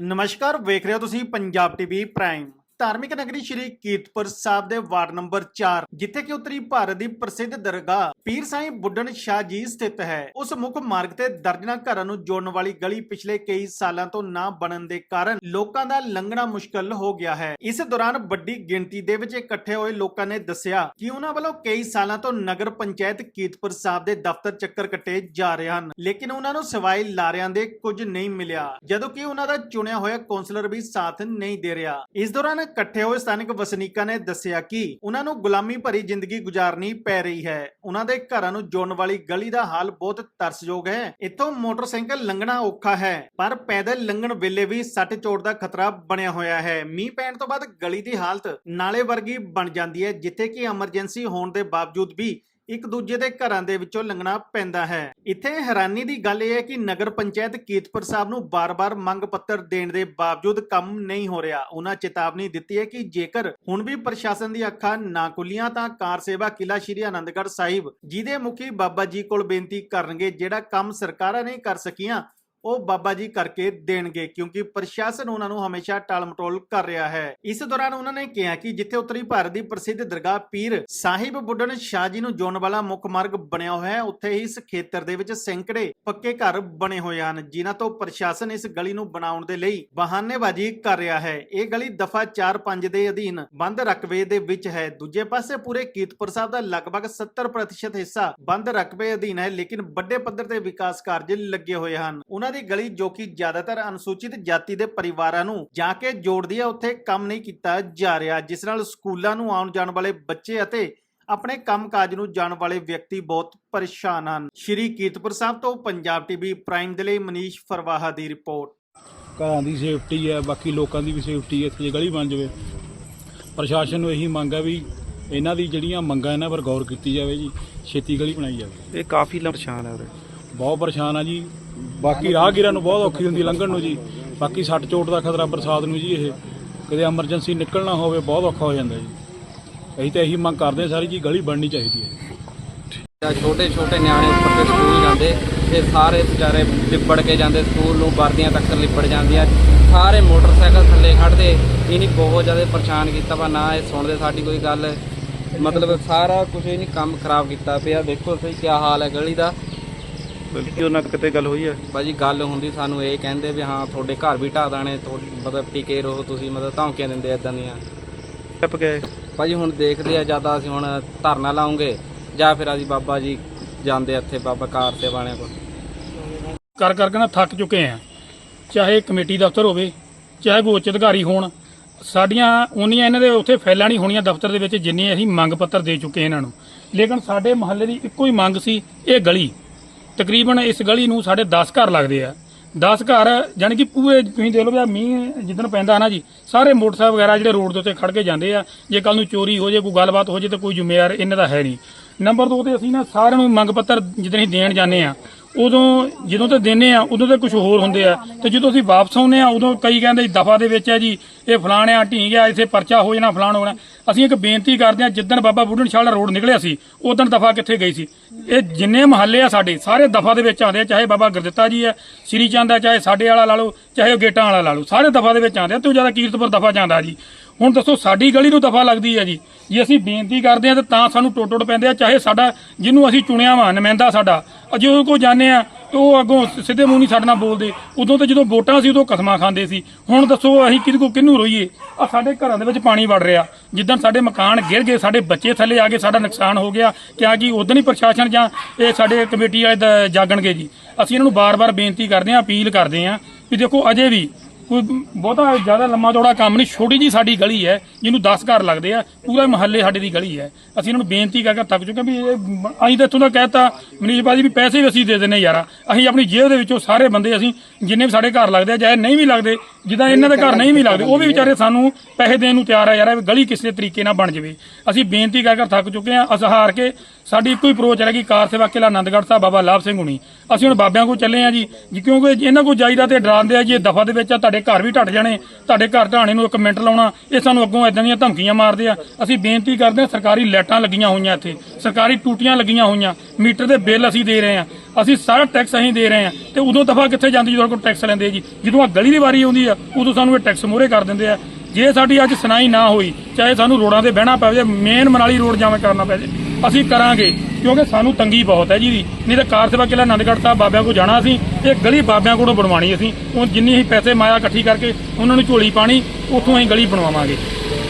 ਨਮਸਕਾਰ ਵੇਖ ਰਹੇ ਹੋ ਤੁਸੀਂ ਪੰਜਾਬ ਟੀਵੀ ਪ੍ਰਾਈਮ ਧਾਰਮਿਕ ਨਗਰੀ ਸ਼੍ਰੀ ਕੀਰਤਪੁਰ ਸਾਹਿਬ ਦੇ ਵਾਰਡ ਨੰਬਰ 4 ਜਿੱਥੇ ਕਿ ਉੱਤਰੀ ਭਾਰਤ ਦੀ ਪ੍ਰਸਿੱਧ ਦਰਗਾਹ ਪੀਰ ਸਾਈਂ ਬੁੱਢਣ ਸ਼ਾਹ ਜੀ ਸਥਿਤ ਹੈ। ਉਸ ਮੁੱਖ ਮਾਰਗ ਤੇ ਦਰਜਨਾਂ ਘਰਾਂ ਨੂੰ ਜੋੜਨ ਵਾਲੀ ਗਲੀ ਪਿਛਲੇ ਕਈ ਸਾਲਾਂ ਤੋਂ ਨਾ ਬਣਨ ਦੇ ਕਾਰਨ ਲੋਕਾਂ ਦਾ ਲੰਘਣਾ ਮੁਸ਼ਕਲ ਹੋ ਗਿਆ ਹੈ। ਇਸ ਦੌਰਾਨ ਵੱਡੀ ਗਿਣਤੀ ਦੇ ਵਿੱਚ ਇਕੱਠੇ ਹੋਏ ਲੋਕਾਂ ਨੇ ਦੱਸਿਆ ਕਿ ਉਹਨਾਂ ਵੱਲੋਂ ਕਈ ਸਾਲਾਂ ਤੋਂ ਨਗਰ ਪੰਚਾਇਤ ਕੀਰਤਪੁਰ ਸਾਹਿਬ ਦੇ ਦਫ਼ਤਰ ਚੱਕਰ ਕੱਟੇ ਜਾ ਰਹੇ ਹਨ, ਲੇਕਿਨ ਉਹਨਾਂ ਨੂੰ ਸਿਵਾਏ ਲਾਰਿਆਂ ਦੇ ਕੁਝ ਨਹੀਂ ਮਿਲਿਆ, ਜਦੋਂ ਕਿ ਉਹਨਾਂ ਦਾ ਚੁਣਿਆ ਹੋਇਆ ਕੌਂਸਲਰ ਵੀ ਸਾਥ ਨਹੀਂ ਦੇ ਰਿਹਾ। ਇਸ ਦੌਰਾਨ ਇਕੱਠੇ ਹੋਏ ਸਥਾਨਕ ਵਸਨੀਕਾਂ ਨੇ ਦੱਸਿਆ ਕਿ ਉਹਨਾਂ ਨੂੰ ਗੁਲਾਮੀ ਭਰੀ ਜ਼ਿੰਦਗੀ ਗੁਜ਼ਾਰਨੀ ਪੈ ਰਹੀ ਹੈ। ਉਹਨਾਂ ਦੇ ਘਰਾਂ ਨੂੰ ਜੋੜਨ ਵਾਲੀ ਗਲੀ ਦਾ ਹਾਲ ਬਹੁਤ ਤਰਸਯੋਗ ਹੈ। ਇੱਥੋਂ ਮੋਟਰਸਾਈਕਲ ਲੰਘਣਾ ਔਖਾ ਹੈ, ਪਰ ਪੈਦਲ ਲੰਘਣ ਵੇਲੇ ਵੀ ਸੱਟ ਚੋਟ ਦਾ ਖਤਰਾ ਬਣਿਆ ਹੋਇਆ ਹੈ। ਮੀਂਹ ਪੈਣ ਤੋਂ ਬਾਅਦ ਗਲੀ ਦੀ ਹਾਲਤ ਨਾਲੇ ਵਰਗੀ ਬਣ ਜਾਂਦੀ ਹੈ, ਜਿੱਥੇ ਕਿ ਐਮਰਜੈਂਸੀ ਹੋਣ ਦੇ ਬਾਵਜੂਦ ਵੀ ਇੱਕ ਦੂਜੇ ਦੇ ਘਰਾਂ ਦੇ ਵਿੱਚੋਂ ਲੰਘਣਾ ਪੈਂਦਾ ਹੈ। ਇੱਥੇ ਹੈਰਾਨੀ ਦੀ ਗੱਲ ਇਹ ਹੈ ਕਿ ਨਗਰ ਪੰਚਾਇਤ ਕੀਰਤਪੁਰ ਸਾਹਿਬ ਨੂੰ ਬਾਰ-ਬਾਰ ਮੰਗ ਪੱਤਰ ਦੇਣ ਦੇ ਬਾਵਜੂਦ ਕੰਮ ਨਹੀਂ ਹੋ ਰਿਹਾ। ਉਹਨਾਂ ਚੇਤਾਵਨੀ ਦਿੱਤੀ ਹੈ ਕਿ ਜੇਕਰ ਹੁਣ ਵੀ ਪ੍ਰਸ਼ਾਸਨ ਦੀ ਅੱਖਾਂ ਨਾ ਖੁੱਲੀਆਂ ਤਾਂ ਕਾਰ ਸੇਵਾ ਕਿਲਾ ਸ਼੍ਰੀ ਆਨੰਦਗੜ੍ਹ ਸਾਹਿਬ, ਜਿਹਦੇ ਮੁਖੀ ਬਾਬਾ ਜੀ ਕੋਲ ਬੇਨਤੀ ਕਰਨਗੇ, ਜਿਹੜਾ ਕੰਮ ਸਰਕਾਰਾਂ ਨਹੀਂ ਕਰ ਸਕੀਆਂ ਉਹ ਬਾਬਾ ਜੀ ਕਰਕੇ ਦੇਣਗੇ, ਕਿਉਂਕਿ ਪ੍ਰਸ਼ਾਸਨ ਉਹਨਾਂ ਨੂੰ ਹਮੇਸ਼ਾ ਟਾਲਮਟੋਲ ਕਰ ਰਿਹਾ ਹੈ। ਇਸ ਦੌਰਾਨ ਉਹਨਾਂ ਨੇ ਕਿਹਾ ਕਿ ਜਿੱਥੇ ਉੱਤਰੀ ਭਾਰਤ ਦੀ ਪ੍ਰਸਿੱਧ ਦਰਗਾਹ ਪੀਰ ਸਾਹਿਬ ਬੁੱਢਣ ਸ਼ਾਹ ਜੀ ਨੂੰ ਜੋੜਨ ਵਾਲਾ ਮੁੱਖ ਮਾਰਗ ਬਣਿਆ ਹੋਇਆ ਹੈ, ਉੱਥੇ ਹੀ ਇਸ ਖੇਤਰ ਦੇ ਵਿੱਚ ਸੈਂਕੜੇ ਪੱਕੇ ਘਰ ਬਣੇ ਹੋਏ ਹਨ, ਜਿਨ੍ਹਾਂ ਤੋਂ ਪ੍ਰਸ਼ਾਸਨ ਇਸ ਗਲੀ ਨੂੰ ਬਣਾਉਣ ਦੇ ਲਈ ਬਹਾਨੇਬਾਜ਼ੀ ਕਰ ਰਿਹਾ ਹੈ। ਇਹ ਗਲੀ ਦਫਾ 4-5 ਦੇ ਅਧੀਨ ਬੰਦ ਰਕਬੇ ਦੇ ਵਿੱਚ ਹੈ। ਦੂਜੇ ਪਾਸੇ ਪੂਰੇ ਕੀਰਤਪੁਰ ਸਾਹਿਬ ਦਾ ਲਗਭਗ 70% ਹਿੱਸਾ ਬੰਦ ਰਕਬੇ ਅਧੀਨ ਹੈ, ਲੇਕਿਨ ਵੱਡੇ ਪੱਧਰ ਤੇ ਵਿਕਾਸ ਕਾਰਜ ਲੱਗੇ ਹੋਏ ਹਨ। ਉਹਨਾਂ ਦੀ ਗਲੀ ਜੋ ਕਿ ਜ਼ਿਆਦਾਤਰ ਅਨੁਸੂਚਿਤ ਜਾਤੀ ਦੇ ਪਰਿਵਾਰਾਂ ਨੂੰ ਜਾ ਕੇ ਜੋੜਦੀ ਹੈ ਉੱਥੇ ਕੰਮ ਨਹੀਂ ਕੀਤਾ ਜਾ ਰਿਹਾ। ਜਿਸ ਨਾਲ ਸਕੂਲਾਂ ਨੂੰ ਆਉਣ ਜਾਣ ਵਾਲੇ ਬੱਚੇ ਅਤੇ ਆਪਣੇ ਕੰਮਕਾਜ ਨੂੰ ਜਾਣ ਵਾਲੇ ਵਿਅਕਤੀ ਬਹੁਤ ਪਰੇਸ਼ਾਨ ਹਨ। ਸ਼੍ਰੀ ਕੀਰਤਪੁਰ ਸਾਹਿਬ ਤੋਂ ਪੰਜਾਬ ਟੀਵੀ ਪ੍ਰਾਈਮ ਦੇ ਲਈ ਮਨੀਸ਼ ਫਰਵਾਹਾ ਦੀ ਰਿਪੋਰਟ। ਘਰਾਂ ਦੀ ਸੇਫਟੀ ਹੈ ਬਾਕੀ ਲੋਕਾਂ ਦੀ ਵੀ ਸੇਫਟੀ ਹੈ ਇੱਥੇ ਜੇ ਗਲੀ ਬਣ ਜਾਵੇ। ਪ੍ਰਸ਼ਾਸਨ ਨੂੰ ਇਹੀ ਮੰਗ ਹੈ ਵੀ ਇਹਨਾਂ ਦੀ ਜਿਹੜੀਆਂ ਮੰਗਾਂ ਇਹਨਾਂ ਪਰ ਗੌਰ ਕੀਤੀ ਜਾਵੇ ਜੀ ਛੇਤੀ ਗਲੀ ਬਣਾਈ ਜਾਵੇ। ਇਹ ਕਾਫੀ ਪਰੇਸ਼ਾਨ ਹੈ ਉਰੇ। ਬਹੁਤ ਪਰੇਸ਼ਾਨ ਆ ਜੀ। ਬਾਕੀ ਰਾਹਗੀਰਾਂ ਨੂੰ ਬਹੁਤ ਔਖੀ ਹੁੰਦੀ ਲੰਘਣ ਨੂੰ ਜੀ। ਬਾਕੀ ਸੱਟ ਚੋਟ ਦਾ ਖਤਰਾ ਬਰਸਾਤ ਨੂੰ ਜੀ ਇਹ। ਕਦੇ ਐਮਰਜੈਂਸੀ ਨਿਕਲਣਾ ਹੋਵੇ ਬਹੁਤ ਔਖਾ ਹੋ ਜਾਂਦਾ ਜੀ। ਅਸੀਂ ਤਾਂ ਇਹੀ ਮੰਗ ਕਰਦੇ ਸਾਰੀ ਜੀ, ਗਲੀ ਬਣਨੀ ਚਾਹੀਦੀ ਹੈ ਛੋਟੇ ਛੋਟੇ ਨਿਆਣੇ ਉੱਪਰ ਤੇ ਸਕੂਲ ਜਾਂਦੇ ਤੇ ਸਾਰੇ ਵਿਚਾਰੇ ਲਿਪੜ ਕੇ ਜਾਂਦੇ, ਸਕੂਲ ਨੂੰ ਵਰਦੀਆਂ ਤੱਕ ਲਿਪੜ ਜਾਂਦੀਆਂ। ਸਾਰੇ ਮੋਟਰਸਾਈਕਲ ਥੱਲੇ ਖੜਦੇ ਇਹਨੀ ਬਹੁਤ ਜ਼ਿਆਦਾ ਪਰੇਸ਼ਾਨ ਕੀਤਾ ਵਾ, ਨਾ ਇਹ ਸੁਣਦੇ ਸਾਡੀ ਕੋਈ ਗੱਲ। ਮਤਲਬ ਸਾਰਾ ਕੁਝ ਇਹਨੇ ਕੰਮ ਖਰਾਬ ਕੀਤਾ ਪਿਆ। ਦੇਖੋ ਸਹੀ ਕੀ ਹਾਲ ਹੈ ਗਲੀ ਦਾ। ਬਲਕਿ ਉਹਨਾਂ ਨਾਲ ਕਿਤੇ ਗੱਲ ਹੋਈ ਹੈ ਬਾਜੀ ਗੱਲ ਹੁੰਦੀ ਸਾਨੂੰ ਇਹ ਕਹਿੰਦੇ ਵੀ ਹਾਂ ਤੁਹਾਡੇ ਘਰ ਵੀ ਢਾਹ ਦਾਣੇ ਤੁਹਾਡੇ ਮਤਲਬ ਟਿਕੇ ਰਹੋ ਤੁਸੀਂ ਮਤਲਬ ਧਮਕੀਆਂ ਦਿੰਦੇ ਇਦਾਂ ਦੀਆਂ। ਟੱਪ ਗਏ। ਭਾਜੀ ਹੁਣ ਦੇਖਦੇ ਆ ਜ਼ਿਆਦਾ ਅਸੀਂ ਹੁਣ ਧਰਨਾ ਲਾਉਂਗੇ ਜਾਂ ਫਿਰ ਅਸੀਂ ਬਾਬਾ ਜੀ ਜਾਂਦੇ ਇੱਥੇ ਬਾਬਾ ਕਾਰ ਤੇ ਵਾਲਿਆਂ ਕੋਲ। ਕਰ ਕਰਕੇ ਨਾ ਥੱਕ ਚੁੱਕੇ ਆ। ਚਾਹੇ ਕਮੇਟੀ ਦਫ਼ਤਰ ਹੋਵੇ ਚਾਹੇ ਕੋਈ ਉੱਚ ਅਧਿਕਾਰੀ ਹੋਣ ਸਾਡੀਆਂ ਉਨੀਆਂ ਇਹਨਾਂ ਦੇ ਉੱਥੇ ਫੈਲਾਂ ਨਹੀਂ ਹੋਣੀਆਂ ਦਫ਼ਤਰ ਦੇ ਵਿੱਚ ਜਿੰਨੀ ਅਸੀਂ ਮੰਗ ਪੱਤਰ ਦੇ ਚੁੱਕੇ ਇਹਨਾਂ ਨੂੰ। ਲੇਕਿਨ ਸਾਡੇ ਮਹੱਲੇ ਦੀ ਇੱਕੋ ਹੀ ਮੰਗ ਸੀ ਇਹ ਗਲੀ। ਤਕਰੀਬਨ ਇਸ ਗਲੀ ਨੂੰ ਸਾਡੇ 10 ਘਰ ਲੱਗਦੇ ਆ। 10 ਘਰ, ਜਾਣੀ ਕਿ ਪੂਰੇ ਤੁਸੀਂ ਦੇਖ ਲਓ ਵੀ ਮੀਂਹ ਜਿੱਦਣ ਪੈਂਦਾ ਨਾ ਜੀ, ਸਾਰੇ ਮੋਟਰਸਾਈਕਲ ਵਗੈਰਾ ਜਿਹੜੇ ਰੋਡ ਦੇ ਉੱਤੇ ਖੜ ਕੇ ਜਾਂਦੇ ਆ, ਜੇ ਕੱਲ ਨੂੰ ਚੋਰੀ ਹੋ ਜੇ, ਕੋਈ ਗੱਲਬਾਤ ਹੋ ਜੇ ਤਾਂ ਕੋਈ ਜ਼ਿੰਮੇਵਾਰ ਇਹਨਾਂ ਦਾ ਹੈ ਨਹੀਂ। ਨੰਬਰ 2 ਤੇ ਅਸੀਂ ਨਾ ਸਾਰਿਆਂ ਨੂੰ ਮੰਗ ਪੱਤਰ ਜਿੱਦਣ ਅਸੀਂ ਦੇਣ ਜਾਂਦੇ ਆ, ਉਦੋਂ ਜਦੋਂ ਤੇ ਦਿੰਨੇ ਆ, ਉਦੋਂ ਤੇ ਕੁਝ ਹੋਰ ਹੁੰਦੇ ਆ। ਤੇ ਜਦੋਂ ਅਸੀਂ ਵਾਪਸ ਆਉਂਦੇ ਆ, ਉਦੋਂ ਕਈ ਕਹਿੰਦੇ ਦਫਾ ਦੇ ਵਿੱਚ ਹੈ ਜੀ, ਇਹ ਫਲਾਣਿਆ ਢੀਂਗ ਆ, ਇੱਥੇ ਪਰਚਾ ਹੋ ਜਾਣਾ, ਫਲਾਣ ਹੋਣਾ ਅਸੀਂ ਇੱਕ ਬੇਨਤੀ ਕਰਦੇ ਹਾਂ, ਜਿੱਦਣ ਬਾਬਾ ਬੁੱਢਣ ਸ਼ਾਹ ਦਾ ਰੋਡ ਨਿਕਲਿਆ ਸੀ, ਉਦੋਂ ਦਫਾ ਕਿੱਥੇ ਗਈ ਸੀ? ਇਹ ਜਿੰਨੇ ਮਹੱਲੇ ਆ ਸਾਡੇ, ਸਾਰੇ ਦਫਾ ਦੇ ਵਿੱਚ ਆਉਂਦੇ ਆ, ਚਾਹੇ ਬਾਬਾ ਗੁਰਦਿੱਤਾ ਜੀ ਆ, ਸ੍ਰੀ ਚੰਦ ਆ, ਚਾਹੇ ਸਾਡੇ ਵਾਲਾ ਲਾ ਲਓ, ਚਾਹੇ ਉਹ ਗੇਟਾਂ ਵਾਲਾ ਲਾ ਲਓ, ਸਾਰੇ ਦਫਾ ਦੇ ਵਿੱਚ ਆਉਂਦੇ ਆ, ਤੇ ਉਹ ਜ਼ਿਆਦਾ ਕੀਰਤਪੁਰ ਦਫਾ ਜਾਂਦਾ ਜੀ। ਹੁਣ ਦੱਸੋ, ਸਾਡੀ ਗਲੀ ਨੂੰ ਦਫਾ ਲੱਗਦੀ ਹੈ ਜੀ। ਜੇ ਅਸੀਂ ਬੇਨਤੀ ਕਰਦੇ ਆ ਤਾਂ ਸਾਨੂੰ ਟੁੱਟ ਟੁੱਟ ਪੈਂਦੇ ਆ, ਚਾਹੇ ਸਾਡਾ, ਜਿਹਨੂੰ ਅਸੀਂ ਚੁਣਿਆ ਵਾ, ਨੁਮਾਇੰਦਾ ਸਾਡਾ। ਅਜੇ ਉਹ ਕੋ ਜਾਂਦੇ ਆ ਤੇ ਉਹ ਅੱਗੋਂ ਸਿੱਧੇ ਮੂੰਹ ਨਹੀਂ ਸਾਡੇ ਨਾਲ ਬੋਲਦੇ। ਉਦੋਂ ਤਾਂ ਜਦੋਂ ਵੋਟਾਂ ਸੀ, ਉਦੋਂ ਕਸਮਾਂ ਖਾਂਦੇ ਸੀ। ਹੁਣ ਦੱਸੋ, ਅਸੀਂ ਕਿਹਦੇ ਕੋ ਕਿਹਨੂੰ ਰੋਈਏ? ਆ ਸਾਡੇ ਘਰਾਂ ਦੇ ਵਿੱਚ ਪਾਣੀ ਵੜ ਰਿਹਾ। ਜਿੱਦਾਂ ਸਾਡੇ ਮਕਾਨ ਗਿਰ ਗਏ, ਸਾਡੇ ਬੱਚੇ ਥੱਲੇ ਆ ਗਏ, ਸਾਡਾ ਨੁਕਸਾਨ ਹੋ ਗਿਆ, ਕਿਆ ਕਿ ਉਦੋਂ ਹੀ ਪ੍ਰਸ਼ਾਸਨ ਜਾਂ ਇਹ ਸਾਡੇ ਕਮੇਟੀ ਵਾਲੇ ਜਾਗਣਗੇ ਜੀ। ਅਸੀਂ ਇਹਨਾਂ ਨੂੰ ਬਾਰ-ਬਾਰ ਬੇਨਤੀ ਕਰਦੇ ਹਾਂ, ਅਪੀਲ ਕਰਦੇ ਹਾਂ ਵੀ ਦੇਖੋ, ਅਜੇ ਵੀ ਕੋਈ ਬਹੁਤਾ ਜ਼ਿਆਦਾ ਲੰਮਾ ਚੌੜਾ ਕੰਮ ਨਹੀਂ, ਛੋਟੀ ਜੀ ਸਾਡੀ ਗਲੀ ਹੈ, ਜਿਹਨੂੰ 10 ਘਰ ਲੱਗਦੇ ਆ, ਪੂਰਾ ਮਹੱਲੇ ਸਾਡੇ ਦੀ ਗਲੀ ਹੈ। ਅਸੀਂ ਇਹਨਾਂ ਨੂੰ ਬੇਨਤੀ ਕਰਕੇ ਥੱਕ ਚੁੱਕੇ ਵੀ ਇਹ ਅਸੀਂ ਤਾਂ ਇੱਥੋਂ ਦਾ ਕਹਿਤਾ ਮਨੀਸ਼ ਜੀ ਵੀ ਪੈਸੇ ਵੀ ਅਸੀਂ ਦੇ ਦਿੰਨੇ ਯਾਰਾ, ਅਸੀਂ ਆਪਣੀ ਜੇਬ ਦੇ ਵਿੱਚੋਂ ਸਾਰੇ ਬੰਦੇ ਅਸੀਂ ਜਿੰਨੇ ਵੀ ਸਾਡੇ ਘਰ ਲੱਗਦੇ ਆ, ਚਾਹੇ ਨਹੀਂ ਵੀ ਲੱਗਦੇ, ਜਿੱਦਾਂ ਇਹਨਾਂ ਦੇ ਘਰ ਨਹੀਂ ਵੀ ਲੱਗਦੇ, ਉਹ ਵੀ ਵਿਚਾਰੇ ਸਾਨੂੰ ਪੈਸੇ ਦੇਣ ਨੂੰ ਤਿਆਰ ਆ ਯਾਰ ਵੀ ਗਲੀ ਕਿਸੇ ਤਰੀਕੇ ਨਾਲ ਬਣ ਜਾਵੇ। ਅਸੀਂ ਬੇਨਤੀ ਕਰਕੇ ਥੱਕ ਚੁੱਕੇ ਆ ਅਸੀਂ ਹਾਰ ਕੇ ਸਾਡੀ ਇੱਕੋ ਹੀ ਅਪਰੋਚ ਹੈ ਕਿ ਕਾਰ ਸੇਵਾ ਕਿਲਾ ਆਨੰਦਗੜ੍ਹ ਸਾਹਿਬ, ਬਾਬਾ ਲਾਭ ਸਿੰਘ ਹੁਣੀ। ਅਸੀਂ ਹੁਣ ਬਾਬਿਆਂ ਕੋਲ ਚੱਲੇ ਆ ਜੀ ਜੀ ਕਿਉਂਕਿ ਇਹਨਾਂ ਕੋਲ ਜਾਈਦਾ ਤੇ ਡਰਾਉਂਦੇ ਆ ਜੀ, ਇਹ ਦਫਾ ਦੇ ਵਿੱਚ ਆ, ਤੁਹਾਡੇ ਤੁਹਾਡੇ ਘਰ ਵੀ ਢੱਟ ਜਾਣੇ, ਤੁਹਾਡੇ ਘਰ ਢਾਣੇ ਨੂੰ ਇੱਕ ਮਿੰਟ ਲਾਉਣਾ, ਇਹ ਸਾਨੂੰ ਅੱਗੋਂ ਇਦਾਂ ਦੀਆਂ ਧਮਕੀਆਂ ਮਾਰਦੇ ਆ। ਅਸੀਂ ਬੇਨਤੀ ਕਰਦੇ ਹਾਂ ਸਰਕਾਰੀ ਲਾਈਟਾਂ ਲੱਗੀਆਂ ਹੋਈਆਂ ਇੱਥੇ, ਸਰਕਾਰੀ ਟੂਟੀਆਂ ਲੱਗੀਆਂ ਹੋਈਆਂ, ਮੀਟਰ ਦੇ ਬਿੱਲ ਅਸੀਂ ਦੇ ਰਹੇ ਆ। ਅਸੀਂ ਸਾਰਾ ਟੈਕਸ ਅਸੀਂ ਦੇ ਰਹੇ ਆ, ਤੇ ਉਦੋਂ ਦਫਾ ਕਿੱਥੇ ਜਾਂਦੀ ਜਦੋਂ ਕੋਲ ਟੈਕਸ ਲੈਂਦੇ ਜੀ? ਜਦੋਂ ਆ ਗਲੀ ਦੀ ਵਾਰੀ ਆਉਂਦੀ ਆ, ਉਦੋਂ ਸਾਨੂੰ ਇਹ ਟੈਕਸ ਮੋਰੇ ਕਰ ਦਿੰਦੇ ਆ। ਜੇ ਸਾਡੀ ਅੱਜ ਸੁਣਾਈ ਨਾ ਹੋਈ, ਚਾਹੇ ਸਾਨੂੰ ਰੋਡਾਂ ਤੇ ਬਹਿਣਾ ਪਵੇ ਮੇਨ ਮਨਾਲੀ ਰੋਡ ਜਾਵੇਂ ਕਰਨਾ ਪਵੇ ਅਸੀਂ ਕਰਾਂਗੇ, ਕਿਉਂਕਿ ਸਾਨੂੰ ਤੰਗੀ ਬਹੁਤ ਹੈ ਜੀ ਦੀ ਨਹੀਂ ਤਾਂ ਕਾਰ ਸੇਵਾ ਕਿਲਾ ਆਨੰਦਗੜ੍ਹ ਸਾਹਿਬ ਬਾਬਿਆਂ ਕੋਲ ਜਾਣਾ ਅਸੀਂ ਇਹ ਗਲੀ ਬਾਬਿਆਂ ਕੋਲੋਂ ਬਣਵਾਣੀ ਅਸੀਂ। ਉਹ ਜਿੰਨੀ ਅਸੀਂ ਪੈਸੇ ਮਾਇਆ ਇਕੱਠੀ ਕਰਕੇ ਉਹਨਾਂ ਨੂੰ ਝੋਲੀ ਪਾਣੀ, ਉੱਥੋਂ ਅਸੀਂ ਗਲੀ ਬਣਵਾਵਾਂਗੇ।